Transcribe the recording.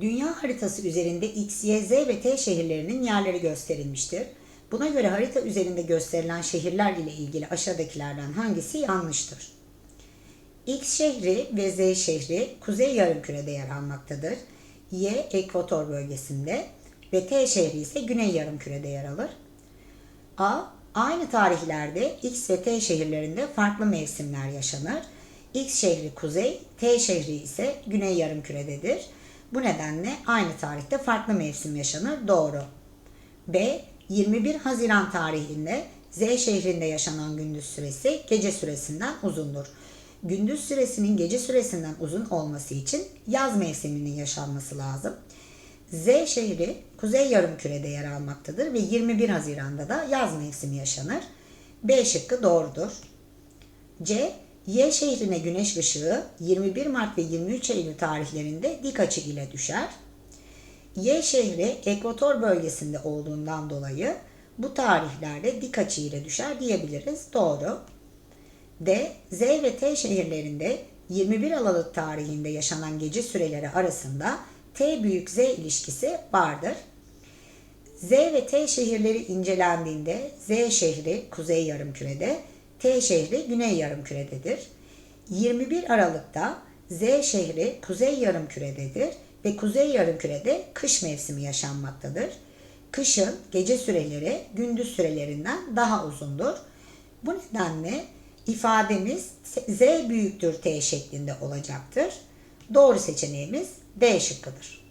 Dünya haritası üzerinde X, Y, Z ve T şehirlerinin yerleri gösterilmiştir. Buna göre harita üzerinde gösterilen şehirler ile ilgili aşağıdakilerden hangisi yanlıştır? X şehri ve Z şehri kuzey yarımkürede yer almaktadır. Y ekvator bölgesinde ve T şehri ise güney yarımkürede yer alır. A. Aynı tarihlerde X ve T şehirlerinde farklı mevsimler yaşanır. X şehri kuzey, T şehri ise güney yarımkürededir. Bu nedenle aynı tarihte farklı mevsim yaşanır. Doğru. B. 21 Haziran tarihinde Z şehrinde yaşanan gündüz süresi gece süresinden uzundur. Gündüz süresinin gece süresinden uzun olması için yaz mevsiminin yaşanması lazım. Z şehri kuzey yarımkürede yer almaktadır ve 21 Haziran'da da yaz mevsimi yaşanır. B şıkkı doğrudur. C. Y şehrine güneş ışığı 21 Mart ve 23 Eylül tarihlerinde dik açı ile düşer. Y şehri ekvator bölgesinde olduğundan dolayı bu tarihlerde dik açı ile düşer diyebiliriz. Doğru. D. Z ve T şehirlerinde 21 Aralık tarihinde yaşanan gece süreleri arasında T büyük Z ilişkisi vardır. Z ve T şehirleri incelendiğinde Z şehri kuzey yarımkürede, T şehri güney yarımkürededir. 21 Aralık'ta Z şehri kuzey yarımkürededir ve kuzey yarımkürede kış mevsimi yaşanmaktadır. Kışın gece süreleri gündüz sürelerinden daha uzundur. Bu nedenle ifademiz Z büyüktür T şeklinde olacaktır. Doğru seçeneğimiz D şıkkıdır.